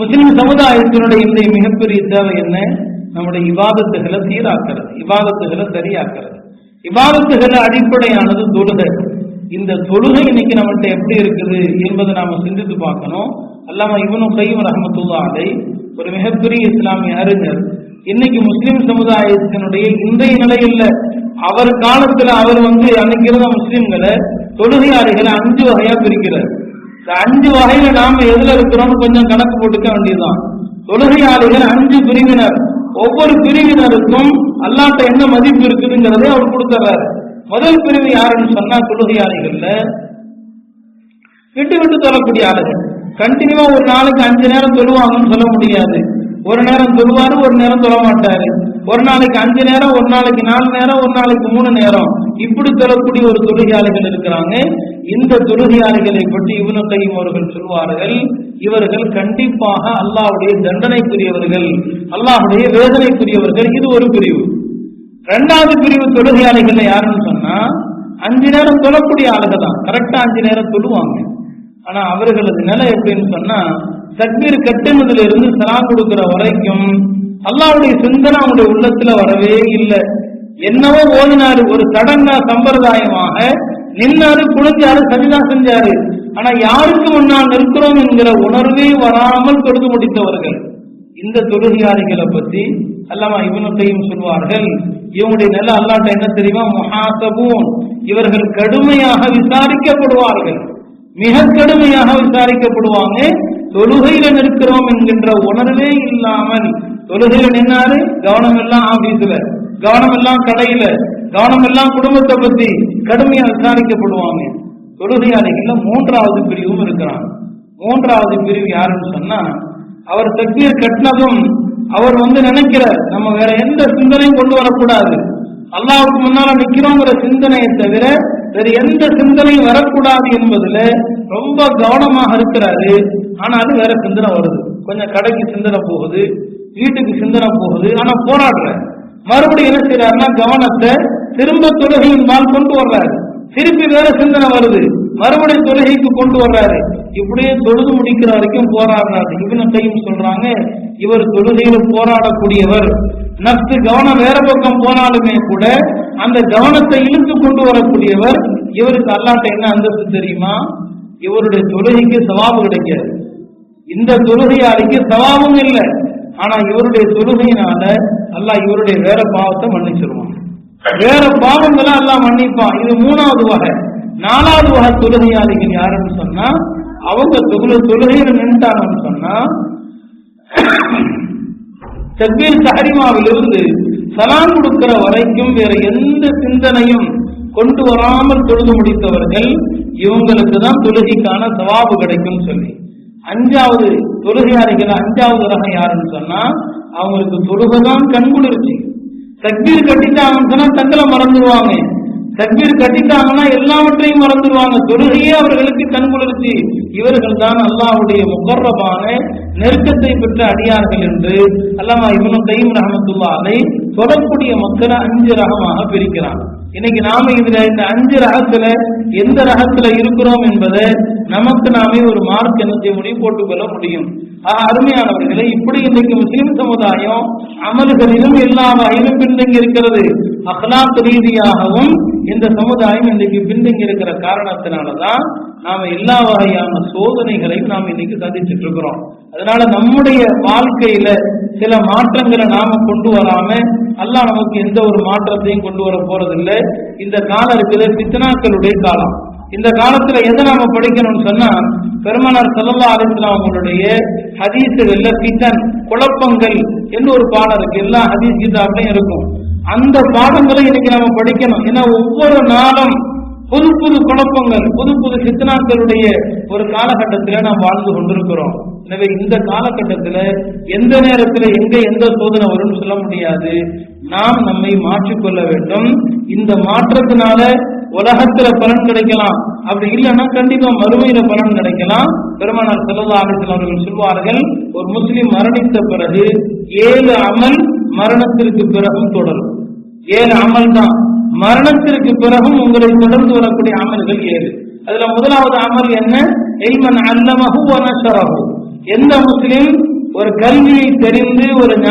முஸ்லிம் சமுதாயத்தினுடைய இன்றைய மிகப்பெரிய தேவை என்ன? நம்முடைய விவாதத்துகளை சீராக்கிறது விவாதத்துகளை சரியாக்கிறது. விவாதத்துகளை அடிப்படையானது தொழுகை. இந்த தொழுகை இன்னைக்கு நம்மகிட்ட எப்படி இருக்குது என்பதை நாம சிந்தித்து பார்க்கணும். அல்லாம இவனும் கையும் ரஹமத்துல்லா அலை ஒரு மிகப்பெரிய இஸ்லாமிய அறிஞர். இன்னைக்கு முஸ்லிம் சமுதாயத்தினுடைய இன்றைய நிலையில் அவர் காலத்துல அவர் வந்து அன்னைக்கு இருந்த முஸ்லிம்களை தொழுகையாளிகளை அஞ்சு வகையா பிரிக்கிறார். இந்த அஞ்சு வகையில நாம எதுல இருக்கிறோம்னு கொஞ்சம் கணக்கு போட்டுக்க வேண்டியதுதான். தொழுகையாளிகள் அஞ்சு பிரிவினர். ஒவ்வொரு பிரிவினருக்கும் அல்லாட்ட என்ன மதிப்பு இருக்குதுங்கிறதே அவர் கொடுத்துறாரு. முதல் பிரிவு யாருன்னு சொன்னா தொழுகையாளிகள்ல விட்டு விட்டு தொழக்கூடிய ஆளுகள். கண்டினியூவா ஒரு நாளைக்கு அஞ்சு நேரம் தொழுவாங்கன்னு சொல்ல முடியாது. ஒரு நேரம் தொழுவாரு ஒரு நேரம் தொழ மாட்டாரு. ஒரு நாளைக்கு அஞ்சு நேரம் ஒரு நாளைக்கு நாலு நேரம் ஒரு நாளைக்கு மூணு நேரம். இப்படி தொழக்கூடிய ஒரு தொழுகையாளிகள் இருக்கிறாங்க. இந்த தொழுகையாளிகளை பற்றி இவனு கையும் அவர்கள் சொல்வார்கள் இவர்கள் கண்டிப்பாக அல்லாவுடைய தண்டனைக்குரியவர்கள் அல்லாவுடைய வேதனைக்குரியவர்கள் இது ஒரு பிரிவு. ரெண்டாவது பிரிவு தொழுகையாளிகள் யாருன்னு சொன்னா அஞ்சு நேரம் தொழக்கூடிய ஆளுக தான். கரெக்டா அஞ்சு நேரம் தொழுவாங்க ஆனா அவர்களது நிலை எப்படின்னு சொன்னா தக்பீர் கட்டுனதுல இருந்து சலா கொடுக்கிற வரைக்கும் அல்லாவுடைய சிந்தனை அவனுடைய உள்ளத்துல வரவே இல்லை. என்னவோ ஓதினாரு ஒரு சடங்கா சம்பிரதாயமாக நின்னாரு குளிஞ்சாரு சரிதான் செஞ்சாரு? ஆனா யாருக்கு முன்னால் நிற்கிறோம் என்கிற உணர்வே வராமல் தொழுது முடித்தவர்கள்? இந்த தொழுகையாளிகளை பத்தி அல்லாமா இவனத்தையும் சொல்வார்கள் இவங்களுடைய நில அல்லாட்ட என்ன தெரியுமா? முஹாசபூன் இவர்கள் கடுமையாக விசாரிக்கப்படுவார்கள். மிக கடுமையாக விசாரிக்கப்படுவாங்க. தொழுகையில நிற்கிறோம் என்கின்ற உணர்வே இல்லாமல். தொழுகையில நின்னாரு? கவனம் எல்லாம் ஆபீஸ்ல. கவனம் எல்லாம் கடையில. கவனம் எல்லாம் குடும்பத்தை பத்தி. கடுமையா விசாரிக்கப்படுவாங்க. தொழுகையாளிகள்ல மூன்றாவது பிரிவும் இருக்கிறாங்க. மூன்றாவது பிரிவு யாருன்னு சொன்னா அவர் தக்பீர் கட்டினதும் அவர் வந்து நினைக்கிறார் நம்ம வேற எந்த சிந்தனையும் கொண்டு வரக்கூடாது. அல்லாவுக்கு முன்னால நிக்கிறோங்கிற சிந்தனையை தவிர வேற எந்த சிந்தனையும் வரக்கூடாது என்பதுல ரொம்ப கவனமாக இருக்கிறாரு. ஆனாலும் வேற சிந்தனை வருது. கொஞ்சம் கடைக்கு சிந்தனை போகுது வீட்டுக்கு சிந்தனை போகுது ஆனா போராடுற மறுபடியும் என்ன செய்யறாருன்னா கவனத்தை திரும்ப தொழுகையின் பால் கொண்டு வர்றாரு. திருப்பி வேற சிந்தனை வருது. மறுபடியும் தொழுகைக்கு கொண்டு வர்றாரு. இப்படியே தொழுது முடிக்கிற வரைக்கும் போராடுறாரு. இவனு கையும் சொல்றாங்க இவர் தொழுகையில போராடக்கூடியவர். நப்சு கவனம் வேற பக்கம் போனாலுமே கூட அந்த கவனத்தை இழுத்து கொண்டு வரக்கூடியவர் இவருக்கு அல்லாட்ட என்ன அந்தஸ்து தெரியுமா? இவருடைய தொழுகைக்கு சவாபு கிடைக்காது. இந்த தொழுகையாளிக்கு சவாபும் இல்லை. ஆனா இவருடைய தொழுகையினால அல்லா இவருடைய வேற பாவத்தை மன்னிச்சிருவான். வேற பாவங்களை எல்லாம் மன்னிப்பான். இது மூணாவது வகை. நாலாவது வகை தொழுகையாளிகள் யாருன்னு சொன்னா அவங்க தொழுகை தொழுகையில நின்றாங்கன்னு சொன்னா தக்பீர் தஹரிமாவிலிருந்து சலாம் கொடுக்கிற வரைக்கும் வேற எந்த சிந்தனையும் கொண்டு வராமல் தொழுது முடித்தவர்கள் இவங்களுக்கு தான் தொழுகைக்கான சவாபு கிடைக்கும் சொல்லி. அஞ்சாவது தொழுகையாளிகள் அஞ்சாவது ரகம் யாருன்னு சொன்னா அவங்களுக்கு தொழுகைதான் கண்குளிர்ச்சி. தக்பீர் கட்டிட்டாங்கன்னு சொன்னா தங்களை மறந்துடுவாங்க. தக்பீர் கட்டிட்டாங்கன்னா எல்லாவற்றையும் மறந்துடுவாங்க. தொழுகையே அவர்களுக்கு கண்குளிர்ச்சி இவர்கள் தான் அல்லாஹுடைய முகர்ரமான நெருக்கத்தை பெற்ற அடியார்கள் என்று அல்லாமா இவனு கைம் ரஹமத்துல்லாலை தொடக்கூடிய மக்களை அஞ்சு ரகமாக பிரிக்கிறான் இன்னைக்கு நாம இதுல இந்த அஞ்சு ரகத்துல எந்த ரகத்துல இருக்கிறோம் என்பதை நமக்கு நாமே ஒரு மார்க் என்ன செய்ய முடியும் போட்டுக்கொள்ள முடியும். ஆக அருமையானவர்களே இப்படி இன்றைக்கு முஸ்லிம் சமுதாயம் அமல்களிலும் எல்லா வகையிலும் பின்தங்கி இருக்கிறது. அஹ்லாத் ரீதியாகவும் இந்த சமுதாயம் இன்னைக்கு பின்தங்கி இருக்கிற காரணத்தினாலதான் நாம எல்லா வகையான சோதனைகளையும் நாம் இன்னைக்கு சந்திச்சுட்டு இருக்கிறோம். அதனால நம்முடைய வாழ்க்கையில சில மாற்றங்களை நாம கொண்டு வராம அல்லா நமக்கு எந்த ஒரு மாற்றத்தையும் கொண்டு வர போறதில்லை. இந்த காலம் இருக்குது பித்தனாக்களுடைய காலம். இந்த காலத்துல எதை நாம படிக்கணும்னு சொன்னா பெருமனார் செல்லல்லா அலிஸ்லாம் அவங்களுடைய ஹதீசுகள்ல பித்தன் குழப்பங்கள் என்று ஒரு பாடம் இருக்கு. எல்லா ஹதீஸ் கிதாப்லையும் இருக்கும். அந்த பாடங்களை இன்னைக்கு நாம படிக்கணும். ஏன்னா ஒவ்வொரு நாளும் புது புது குழப்பங்கள் புது புது சித்தனாக்களுடைய ஒரு காலகட்டத்தில் நாம் வாழ்ந்து கொண்டிருக்கிறோம். எனவே இந்த காலகட்டத்தில் எந்த நேரத்தில் எங்க எந்த சோதனை வரும்னு சொல்ல முடியாது. நாம் நம்மை மாற்றிக்கொள்ள வேண்டும். இந்த மாற்றத்தினால உலகத்துல பலன் கிடைக்கலாம். அப்படி இல்லைன்னா கண்டிப்பா மறுமையில பலன் கிடைக்கலாம். பெருமானார் செல்லல்லா அலிஸ்லாம் அவர்கள் சொல்வார்கள் ஒரு முஸ்லீம் மரணித்த பிறகு ஏழு அமல் மரணத்திற்கு பிறகும் தொடரும். ஏழு அமல் தான்? மரணத்திற்கு பிறகும் உங்களை தொடர்ந்து வரக்கூடிய அமல்கள் ஏழு அதுல முதலாவது அமல் என்ன? எல்மன் அல்லமஹு எந்த முஸ்லிம் ஒரு கல்வியை தெரிந்து ஒரு